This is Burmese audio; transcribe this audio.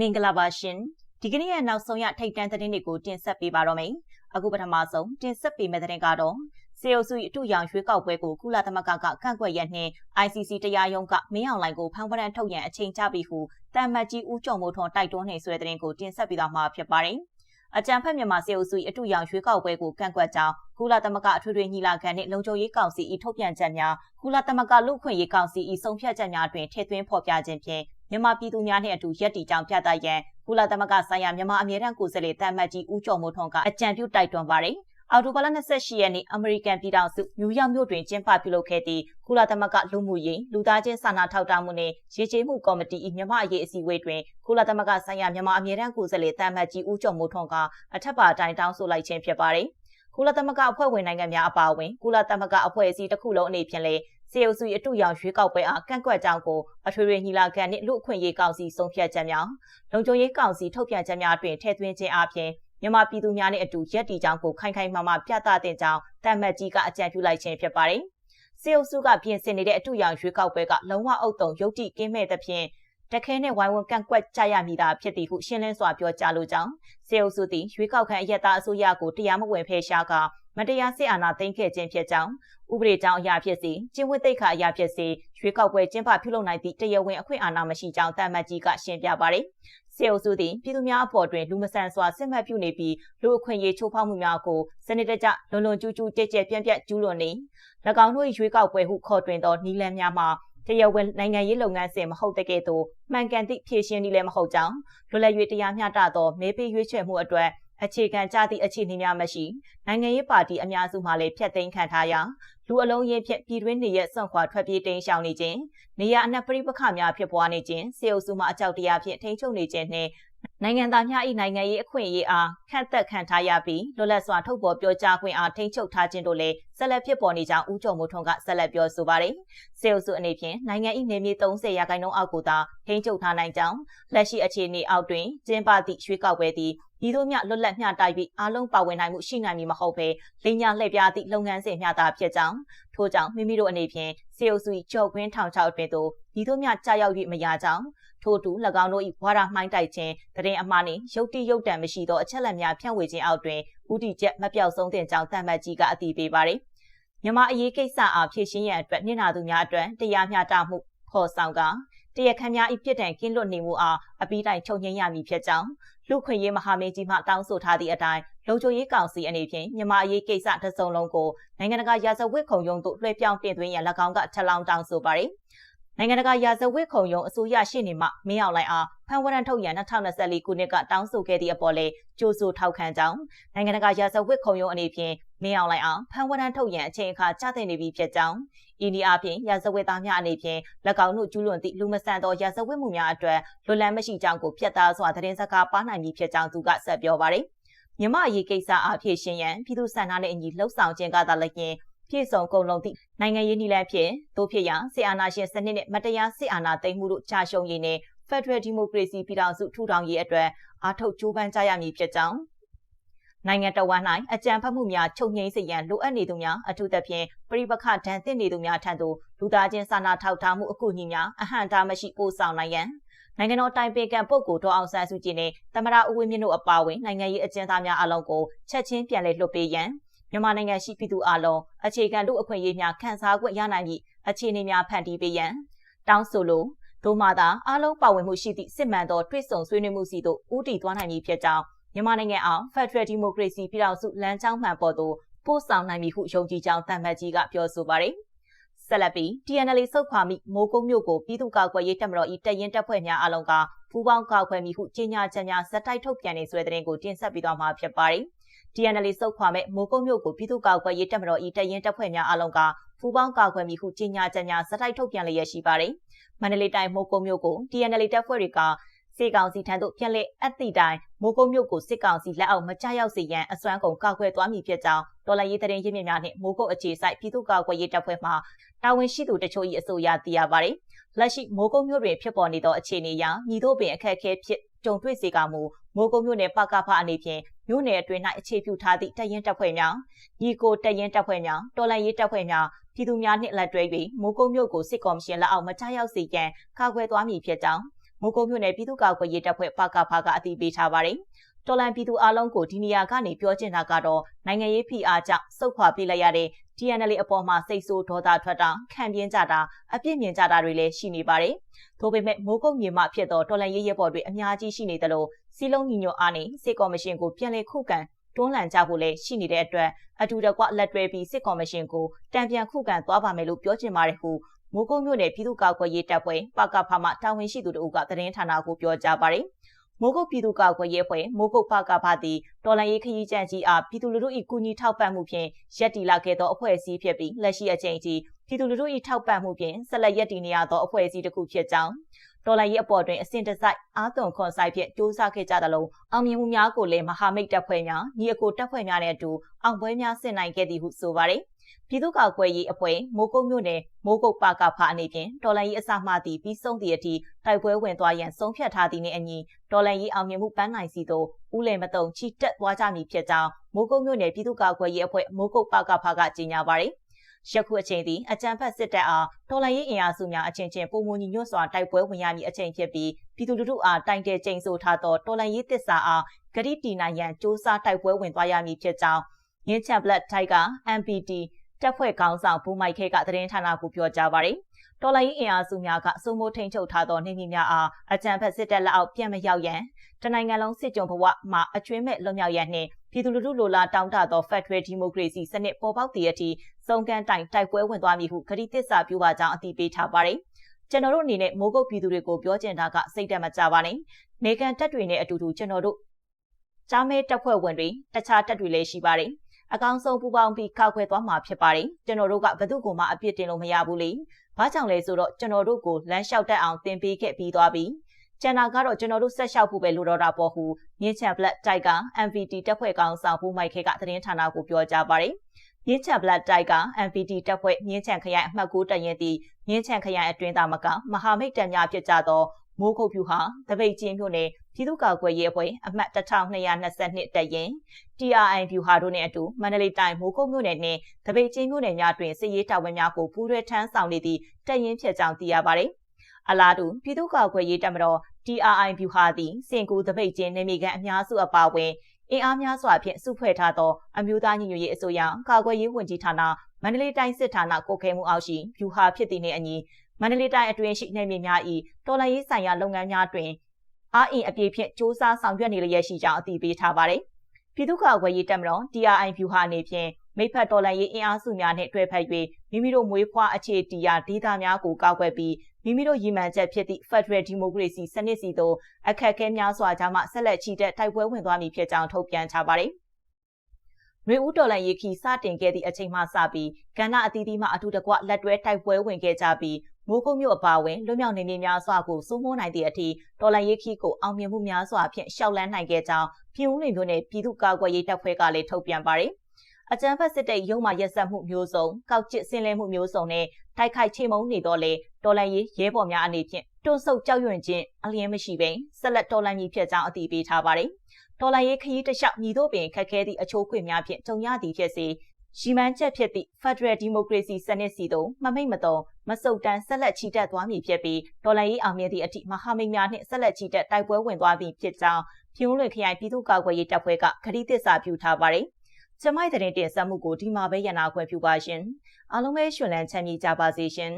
မင်္ဂလာပါရှင်ဒီကနေ့ရဲ့နောက်ဆုံးရထိတ်တန့်သတင်းတွေကိုတင်ဆက်ပေးပါတော့မယ်အခုပထမဆုံးတင်ဆက်ပေးမယ့်သတင်းကတော့စေအုပ်စုအတူရောင်ရွေးကောက်ပွဲကိုကုလသမဂ္ဂကကန့်ကွက်ရနှင့် ICC တရားရုံးကမင်းအောင်လှိုင်ကိုဖမ်းဝရမ်းထုတ်ရန်အချိန်ချပြီးဟုတမ်မတ်ကြီးဦးကျော်မိုးထွန်းတိုက်တွန်းနေဆိုတဲ့သတင်းကိုတင်ဆက်ပေးသွားမှာဖြစ်ပါတယ်အကြံဖက်မြန်မာစေအုပ်စုအတူရောင်ရွေးကောက်ပွဲကိုကန့်ကွက်ကြောင်းကုလသမဂ္ဂအထွေထွေညီလာခံနှင့်လုံခြုံရေးကောင်စီ၏ထုတ်ပြန်ချက်များကုလသမဂ္ဂလူ့ခွင့်ရေးကောင်စီ၏ဆုံးဖြတ်ချက်များတွင်ထည့်သွင်းဖော်ပြခြင်းဖြင့် မြန်မာပြည်သူများနှင့်အတူရက်တီကြောင်ပြသရန်ကုလသမဂ္ဂဆိုင်ရာမြန်မာအမြဲတမ်းကိုယ်စားလှယ်တမ်မတ်ကြီးဦးကျော်မိုးထွန်းကအကြံပြုတိုက်တွန်းပါတယ်။အော်တိုဘာလ28ရက်နေ့အမေရိကန်ပြည်ထောင်စုနယူးယောက်မြို့တွင်ကျင်းပပြုလုပ်ခဲ့သည့်ကုလသမဂ္ဂလူမှုရေးလူသားချင်းစာနာထောက်ထားမှုနှင့်ရည်ကြည်မှုကော်မတီ၏မြန်မာအရေးအစည်းအဝေးတွင်ကုလသမဂ္ဂဆိုင်ရာမြန်မာအမြဲတမ်းကိုယ်စားလှယ်တမ်မတ်ကြီးဦးကျော်မိုးထွန်းကအထက်ပါအတိုင်းတောင်းဆိုလိုက်ခြင်းဖြစ်ပါတယ်။ကုလသမဂ္ဂအဖွဲ့ဝင်နိုင်ငံများအပါအဝင်ကုလသမဂ္ဂအဖွဲ့အစည်းတစ်ခုလုံးအနေဖြင့်လည်း စေအုပ်စုအတူရောင်ရွေးကောက်ပွဲအားကန့်ကွက်ကြောင်းကိုအထွေထွေညီလာခံနှင့်လူအခွင့်အရေးကောင်စီဆုံးဖြတ်ချက်များလုံခြုံရေးကောင်စီထုတ်ပြန်ချက်များတွင်ထည့်သွင်းခြင်းအပြင်မြန်မာပြည်သူများနှင့်အတူရက်တီကြောင်းကိုခိုင်ခိုင်မာမာပြသတဲ့ကြောင်းတမ်မတ်ကြီးကအကြံပြုလိုက်ခြင်းဖြစ်ပါတယ်။စေအုပ်စုကပြင်ဆင်နေတဲ့အတူရောင်ရွေးကောက်ပွဲကလုံးဝအုပ်တုံရုပ်တိကင်းမဲ့သဖြင့်တခဲနဲ့ဝိုင်းဝန်းကန့်ကွက်ကြရမည်သာဖြစ်သည်ဟုရှင်းလင်းစွာပြောကြားလိုကြောင်းစေအုပ်စုသည်ရွေးကောက်ခံအယက်သားအစိုးရကိုတရားမဝင်ဖယ်ရှားက မတရားစစ်အာဏာသိမ်းခဲ့ခြင်းဖြစ်ကြောင်းဥပဒေကြောင်းအရာဖြစ်စီကျင့်ဝတ်သိက္ခာအရာဖြစ်စီရွေးကောက်ပွဲကျင်းပပြုလုပ်နိုင်သည့်တရားဝင်အခွင့်အာဏာမရှိကြောင်းတမ္မတ်ကြီးကရှင်းပြပါတယ်။စေအုပ်စုသည်ပြည်သူများအပေါ်တွင်လူမဆန်စွာစစ်မှတ်ပြုနေပြီးလူအခွင့်အရေးချိုးဖောက်မှုများကိုစနစ်တကျလွန်လွန်ကျူးကျူးကြဲကြဲပြန့်ပြန့်ကျူးလွန်နေ၎င်းတို့၏ရွေးကောက်ပွဲဟုခေါ်တွင်သောနီလန်များမှာတရားဝင်နိုင်ငံရေးလုပ်ငန်းစဉ်မဟုတ်တဲ့ကဲ့သို့မှန်ကန်သည့်ဖြည့်ရှင်းနည်းလည်းမဟုတ်ကြောင်းလွတ်လပ်၍တရားမျှတသောမဲပေးရွေးချယ်မှုအတွက် အခြေခံကြသည့်အခြေအနေများမရှိနိုင်ငံရေးပါတီအများစုမှလည်းဖျက်သိမ်းခံထားရာလူအလုံးရင်းဖြင့်ပြည်တွင်းနေရဆွန့်ခွာထွက်ပြေးတိမ်းရှောင်နေခြင်းနေရအနှံ့ပြိပခများဖြစ်ပွားနေခြင်းစေအုပ်စုမှအကြောက်တရားဖြင့်ထိန်းချုပ်နေခြင်းနှင့်နိုင်ငံသားများ၏နိုင်ငံရေးအခွင့်အရေးအားခန့်သက်ခံထားရပြီးလွတ်လပ်စွာထုတ်ဖော်ပြောကြားခွင့်အားထိန်းချုပ်ထားခြင်းတို့လည်းဆက်လက်ဖြစ်ပေါ်နေကြောင်းဦးကျော်မိုးထွန်းကဆက်လက်ပြောဆိုပါတယ်။စေအုပ်စုအနေဖြင့်နိုင်ငံ၏နေမြေ30ရာခိုင်နှုန်းအောက်ကိုသာထိန်းချုပ်ထားနိုင်ကြောင်းလက်ရှိအခြေအနေအောက်တွင်ကျင်းပသည့်ရွှေကောက်ပွဲသည်ဤသို့မျှလွတ်လပ်မျှတိုက်ပြီးအားလုံးပါဝင်နိုင်မှုရှိနိုင်မည်မဟုတ်ဘဲလိညာလှည့်ပြားသည့်လုပ်ငန်းစဉ်မျှသာဖြစ်ကြောင်းထို့ကြောင့်မိမိတို့အနေဖြင့်စေအုပ်စု၏ကြော်ကွင်းထောင်ချောက်တွင်သို့ဤသို့မျှကြာရောက်၍မရကြောင်းထို့တူ၎င်းတို့၏ဝါဒမှိုင်းတိုက်ခြင်းတရင်အမှားနှင့်ရုပ်တိရုပ်တံမရှိသောအချက်လက်များဖြန့်ဝေခြင်းအောက်တွင်ဥတီချက်မပြောက်ဆုံးတဲ့ကြောင်းတမတ်ကြီးကအတည်ပြုပါသည်မြန်မာအရေးကိစ္စအားဖြည့်ရှင်းရန်အတွက်ညှနာသူများအတွက်တရားမျှတမှုခေါ်ဆောင်ကတရားခံများ၏ပြစ်ဒဏ်ကင်းလွတ်နေမှုအားအပိတိုင်ချုပ်ငြိမ်းရမည်ဖြစ်ကြောင်းလူခွင့်ရေးမဟာမင်းကြီးမှတောင်းဆိုထားသည့်အတိုင်းလုံခြုံရေးကောင်စီအနေဖြင့်မြန်မာအရေးကိစ္စတစ်စုံလုံးကိုနိုင်ငံတကာရာဇဝတ်ခုံရုံးသို့လွှဲပြောင်းတင်သွင်းရန်၎င်းကထပ်လောင်းတောင်းဆိုပါသည် နိုင်ငံတကာရာဇဝတ်ခုံရုံးအစိုးရရှိနေမှမင်းအောင်လှိုင်အားဖန်ဝရန်ထုတ်ရန်2024ခုနှစ်ကတောင်းဆိုခဲ့သည့်အပေါ်လဲကြိုးဆိုထောက်ခံကြောင်းနိုင်ငံတကာရာဇဝတ်ခုံရုံးအနေဖြင့်မင်းအောင်လှိုင်အားဖန်ဝရန်ထုတ်ရန်အချိန်အခါကြာတင်နေပြီဖြစ်ကြောင်းဤနည်းအားဖြင့်ရာဇဝတ်သားများအနေဖြင့်၎င်းတို့ကျူးလွန်သည့်လူမဆန်သောရာဇဝတ်မှုများအတွက်လွတ်လပ်မရှိကြောင်းကိုပြတ်သားစွာသတင်းစကားပါနိုင်ပြီဖြစ်ကြောင်းသူကဆက်ပြောပါရယ်မြမအရေးကိစ္စအဖြစ်ရှင်ရန်ပြည်သူ့ဆန္ဒနဲ့အညီလှုပ်ဆောင်ခြင်းကသာလည်းပြင် ပြည်စုံကုန်လုံးသည့်နိုင်ငံရေးနည်းလမ်းဖြင့်တို့ဖြစ်ရာဆီအာနာရှင်စနစ်နဲ့မတရားဆီအာနာသိမ်းမှုတို့ကြာရှုံးရည်နဲ့ Federal Democracy ပြည်ထောင်စုထူထောင်ရေးအတွက်အားထုတ်ကြိုးပမ်းကြရမည်ဖြစ်ကြောင်းနိုင်ငံတော်ဝန်၌အကြံဖတ်မှုများချုပ်ငြိမ်းစေရန်လိုအပ်နေသူများအထူးသဖြင့်ပြိပခဒဏ်သင့်နေသူများထံသို့လူသားချင်းစာနာထောက်ထားမှုအကူအညီများအဟန့်တားမရှိပို့ဆောင်နိုင်ရန်နိုင်ငံတော်တိုင်ပင်ခံပုဂ္ဂိုလ်ဒေါအောင်ဆန်းစုကြည်နှင့်သမရဦးဝင်းမြင့်တို့အပါအဝင်နိုင်ငံရေးအကျဉ်းသားများအလုံးကိုချက်ချင်းပြန်လည်လွှတ်ပေးရန် မြန်မာနိုင်ငံရှိပြည်သူအလုံးအခြေခံလူအခွင့်အရေးများခံစား권ရနိုင်မည့်အခြေအနေများဖန်တီးပေးရန်တောင်းဆိုလိုဒို့မှသာအလုံးပါဝင်မှုရှိသည့်စစ်မှန်သောတွစ်ဆုံဆွေးနွေးမှုစီသို့ဦးတည်သွားနိုင်မည်ဖြစ်ကြောင်းမြန်မာနိုင်ငံအောင် Federal Democracy ပြည်ထောင်စုလမ်းကြောင်းမှန်ပေါ်သို့ပို့ဆောင်နိုင်ပြီဟုယုံကြည်ကြောင်းတမ္မတ်ကြီးကပြောဆိုပါတယ်။ဆက်လက်ပြီး TNL စုတ်ခွာမိမိုးကုန်းမြို့ကိုပြည်သူ့ကာကွယ်ရေးတပ်မတော်၏တပ်ရင်းတပ်ဖွဲ့များအလုံးကပူးပေါင်းကာကွယ်မိဟုကြေညာချက်များဇက်တိုက်ထုတ်ပြန်နေဆွဲတဲ့တဲ့ကိုတင်ဆက်ပြီးတော့မှာဖြစ်ပါတယ်။ TNL စုတ်ခွာမဲ့မိုးကုန်းမြို့ကိုပြည်သူ့ကာကွယ်ရေးတပ်မတော်၏တပ်ရင်းတပ်ဖွဲ့များအလုံးကပူးပေါင်းကာကွယ်မိဟုကြေညာချက်များဇက်တိုက်ထုတ်ပြန်လျက်ရှိပါတယ်။မန္တလေးတိုင်းမိုးကုန်းမြို့ကို TNL တပ်ဖွဲ့တွေကစေကောင်စီထံသို့ပြန်လည်အပ်သည့်တိုင်မိုးကုတ်မြို့ကိုစစ်ကောင်စီလက်အောက်မကျရောက်စေရန်အစွမ်းကုန်ကောက်ွယ်သွားမည်ဖြစ်ကြောင်းတော်လှန်ရေးတရင်ရင်းမြစ်များနှင့်မိုးကုတ်အခြေစိုက်ပြည်သူ့ကာကွယ်ရေးတပ်ဖွဲ့မှတာဝန်ရှိသူတချို့၏အဆိုအရသိရပါသည်လက်ရှိမိုးကုတ်မြို့တွင်ဖြစ်ပေါ်နေသောအခြေအနေအရညီတို့ပင်အခက်အခဲဖြစ် ကြုံတွေ့စေကမူမိုးကုတ်မြို့နယ်ပကဖအနေဖြင့်မြို့နယ်အတွင်း၌အခြေပြုထားသည့်တပ်ရင်းတပ်ဖွဲ့များညီကိုတပ်ရင်းတပ်ဖွဲ့များတော်လှန်ရေးတပ်ဖွဲ့များပြည်သူများနှင့်လက်တွဲ၍မိုးကုတ်မြို့ကိုစစ်ကော်မရှင်လက်အောက်မချရောက်စေရန်ကာကွယ်သွားမည်ဖြစ်ကြောင်းမိုးကုတ်မြို့နယ်ပြည်သူ့ကာကွယ်ရေးတပ်ဖွဲ့ပကဖကအသိပေးထားပါတယ်။ တော်လန်ပြည်သူအလုံးကိုဒီနေရာကနေပြောချင်တာကတော့နိုင်ငံရေးဖိအားကြောင့်စုခွာပြေးလိုက်ရတဲ့ TNL အပေါ်မှာစိတ်ဆိုးဒေါသထွက်တာခံပြင်းကြတာအပြစ်မြင်ကြတာတွေလည်းရှိနေပါတယ်။ထို့ပေမဲ့မိုးကုတ်မြေမှဖြစ်သောတော်လန်ရေးရဲဘော်တွေအများကြီးရှိနေသလိုစီလုံးညီညွတ်အားနဲ့စစ်ကော်မရှင်ကိုပြန်လည်ခုခံတွန်းလှန်ကြဖို့လည်းရှိနေတဲ့အတွက်အတူတကွလက်တွဲပြီးစစ်ကော်မရှင်ကိုတံပြန်ခုခံသွားပါမယ်လို့ပြောချင်ပါတယ်ဟုမိုးကုတ်မြို့နယ်ပြည်သူ့ကာကွယ်ရေးတပ်ဖွဲ့ပကဖမှတာဝန်ရှိသူတို့ကသတင်းဌာနကိုပြောကြားပါတယ်။ မိုးကုတ်ပြည်သူ့ကာကွယ်ရေးအဖွဲ့မိုးကုတ်ပကဖသည်တော်လန်ရေးခရီးကြံကြီးအားပြည်သူလူထု၏ကူညီထောက်ပံ့မှုဖြင့်ရက်တီလာခဲ့သောအဖွဲ့အစည်းဖြစ်ပြီးလက်ရှိအချိန်ထိပြည်သူလူထု၏ထောက်ပံ့မှုဖြင့်ဆက်လက်ရက်တီနေရသောအဖွဲ့အစည်းတစ်ခုဖြစ်ကြောင်းတော်လိုင်းရေးအပေါ်တွင်အစဉ်တစိုက်အားသွန်ခွန်ဆိုင်ဖြင့်စူးစမ်းခဲ့ကြသလိုအောင်မြင်မှုများကိုလည်းမဟာမိတ်တပ်ဖွဲ့များညီအကိုတပ်ဖွဲ့များနဲ့အတူအောင်ပွဲများဆင်နိုင်ခဲ့သည်ဟုဆိုပါတယ် ပြည်သူ့ကာကွယ်ရေးအဖွဲ့မိုးကုတ်မြို့နယ်မိုးကုတ်ပါကဖာအနေဖြင့်တော်လန်ရေးအစမှသည့်ပြီးဆုံးသည့်အထိတိုက်ပွဲဝင်သွားရန်ဆုံးဖြတ်ထားသည့်နှင့်အညီတော်လန်ရေးအောင်မြင်မှုပန်းနိုင်စီသို့ဦးလည်မတုံချီတက်သွားကြမည်ဖြစ်ကြောင်းမိုးကုတ်မြို့နယ်ပြည်သူ့ကာကွယ်ရေးအဖွဲ့မိုးကုတ်ပါကဖာကကြေညာပါတယ်ယခုအချိန်သည်အကြံဖက်စစ်တပ်အားတော်လှန်ရေးအင်အားစုများအချင်းချင်းပုံမူညီညွတ်စွာတိုက်ပွဲဝင်ရမည့်အချိန်ဖြစ်ပြီးပြည်သူလူထုအားတိုင်တဲကျိန်ဆိုထားသောတော်လှန်ရေးသစ္စာအားဂရိတီနိုင်ရန်စ조사တိုက်ပွဲဝင်သွားရမည်ဖြစ်ကြောင်း ရင်းချန်ဘလက်ထိုက်က MPT တပ်ဖွဲ့ခေါင်းဆောင်ဘူမိုက်ခဲကသတင်းဌာနကိုပြောကြားပါတယ်။တော်လိုင်းအင်အားစုများကစုံမိုးထိန်ချုပ်ထားသောနေမြေများအားအကြံဖက်စစ်တပ်လက်အောက်ပြန်မရောက်ရန်တနိုင်ငံလုံးစစ်ကြုံဘဝမှာအကျွင်းမဲ့လွတ်မြောက်ရန်နှင့်ပြည်သူလူထုလိုလားတောင်းတသော Federal Democracy စနစ်ပေါ်ပေါက်သည့်အထိစုံကန်တိုင်တိုက်ပွဲဝင်သွားမည်ဟုကတိသစ္စာပြုပါကြောင်းအတည်ပြုထားပါတယ်။ကျွန်တော်တို့အနေနဲ့မိုးကုတ်ပြည်သူတွေကိုပြောချင်တာကစိတ်တက်မကြပါနဲ့။နေကန်တပ်တွေနဲ့အတူတူကျွန်တော်တို့ကြားမဲတပ်ဖွဲ့ဝင်တွေတခြားတပ်တွေလည်းရှိပါတယ်။ အကောင်းဆုံးပူပေါင်းပြီးကောက်ခွဲသွားမှာဖြစ်ပါတယ်။ကျွန်တော်တို့ကဘသူ့ကိုမှအပြစ်တင်လို့မရဘူးလေ။ဘာကြောင့်လဲဆိုတော့ကျွန်တော်တို့ကိုလမ်းလျှောက်တက်အောင်တင်ပေးခဲ့ပြီးသွားပြီ။ကျန်တာကတော့ကျွန်တော်တို့ဆက်လျှောက်ဖို့ပဲလိုတော့တာပေါ့ဟုမြင်းချန်ဘလက်တိုက်က MVT တပ်ဖွဲ့ကောင်ဆောင်ဘူးမိုက်ခဲကသတင်းဌာနကိုပြောကြားပါတယ်။မြင်းချံဘလက်တိုက်က MPT တပ်ဖွဲ့မြင်းချံခရိုင်အမှတ်9တရင်သည့်မြင်းချံခရိုင်အတွင်းသားမကမဟာမိတ်တပ်များဖြစ်ကြသောမိုးခုတ်ဖြူဟာတပိတ်ချင်းမြို့နယ် ပြည်သူ့ကာကွယ်ရေးအဖွဲ့အမှတ်1222တပ်ရင် TRI ဖြူဟာတို့နဲ့အတူမန္တလေးတိုင်းမိုးခုတ်မြို့နယ်နှင့်တပိတ်ချင်းမြို့နယ်များတွင်စစ်ရေးတာဝန်များကိုပူးရဲထမ်းဆောင်နေသည့်တပ်ရင်ဖြစ်ကြောင်းသိရပါတယ်။အလားတူပြည်သူ့ကာကွယ်ရေးတပ်မတော် TRI ဖြူဟာသည်စင်ကူတပိတ်ချင်းနေမိကန်အများစုအပါအဝင်အင်အားများစွာဖြင့်စုဖွဲ့ထားသောအမျိုးသားညီညွတ်ရေးအစိုးရကာကွယ်ရေးဝန်ကြီးဌာနမန္တလေးတိုင်းစစ်ဌာနကိုခဲမှုအောက်ရှိဖြူဟာဖြစ်သည့်နှင့်အညီမန္တလေးတိုင်းအတွင်းရှိနယ်မြေများ၏တော်လှန်ရေးဆိုင်ရာလုပ်ငန်းများတွင် အားအင်အပြည့်ဖြင့်စ조사ဆောင်ရွက်နေလျက်ရှိကြောင်းအသိပေးထားပါတယ်။ပြည်သူ့ကာကွယ်ရေးတပ်မတော် TRI ဖြူဟာအနေဖြင့်မိဖက်တော်လှန်ရေးအင်အားစုများနှင့်တွဲဖက်၍မိမိတို့မွေးဖွားအခြေတီရာဒေသများကိုကောက်ွယ်ပြီးမိမိတို့ရည်မှန်းချက်ဖြစ်သည့် Federal Democracy စနစ်စီသို့အခက်အခဲများစွာကြားမှဆက်လက်ချီတက်တိုက်ပွဲဝင်သွားမည်ဖြစ်ကြောင်းထုတ်ပြန်ထားပါတယ်။ ရေဦးတော်လန်ရေးခီစတင်ခဲ့သည့်အချိန်မှစပြီးကဏ္ဍအသီးသီးမှအထူးတကွလက်တွဲတိုက်ပွဲဝင်ခဲ့ကြပြီးမိုးကုတ်မြို့အပါအဝင်လွတ်မြောက်နေမြေများစွာကိုစိုးမိုးနိုင်သည့်အထိတော်လန်ရေးခီကိုအောင်မြင်မှုများစွာဖြင့်ရှောက်လန်းနိုင်ခဲ့ကြောင်းပြည်ဦးလွင်မြို့နယ်ပြည်သူ့ကာကွယ်ရေးတပ်ဖွဲ့ကလည်းထုတ်ပြန်ပါတယ်။အကြမ်းဖက်စစ်တပ်ရုံးမှရက်စက်မှုမျိုးစုံကောက်ကျစ်ဆင်းလဲမှုမျိုးစုံနဲ့တိုက်ခိုက်ချိန်မုံနေတော့လေတော်လန်ရေးရဲဘော်များအနေဖြင့်တွန်းဆုပ်ကြောက်ရွံ့ခြင်းအလျင်းမရှိဘဲဆက်လက်တော်လန်ကြီးဖြစ်ကြောင်းအတည်ပြုထားပါတယ်။ တော်လန်ရေးခရီးတစ်လျှောက်ညီတို့ပင်ခက်ခဲသည့်အချိုးခွေများဖြင့်ကြုံရသည်ဖြစ်စေရီမန်းချက်ဖြစ်သည့် Federal Democracy စနစ်စီသို့မမိတ်မတုံမစုတ်တန်းဆက်လက်ချီတက်သွားမည်ဖြစ်ပြီးဒေါ်လာရေးအောင်မြင်သည့်အထိမဟာမိတ်များနှင့်ဆက်လက်ချီတက်တိုက်ပွဲဝင်သွားမည်ဖြစ်ကြောင်းပြည်ဦးလွင်ခရိုင်ပြည်သူ့ကာကွယ်ရေးတပ်ဖွဲ့ကခရီးသစ္စာပြုထားပါတယ်ကျမိုက်တဲ့တင်ဆက်မှုကိုဒီမှာပဲရနာခွင့်ပြုပါရှင်အားလုံးပဲရှင်လန်းချမ်းမြေကြပါစေရှင်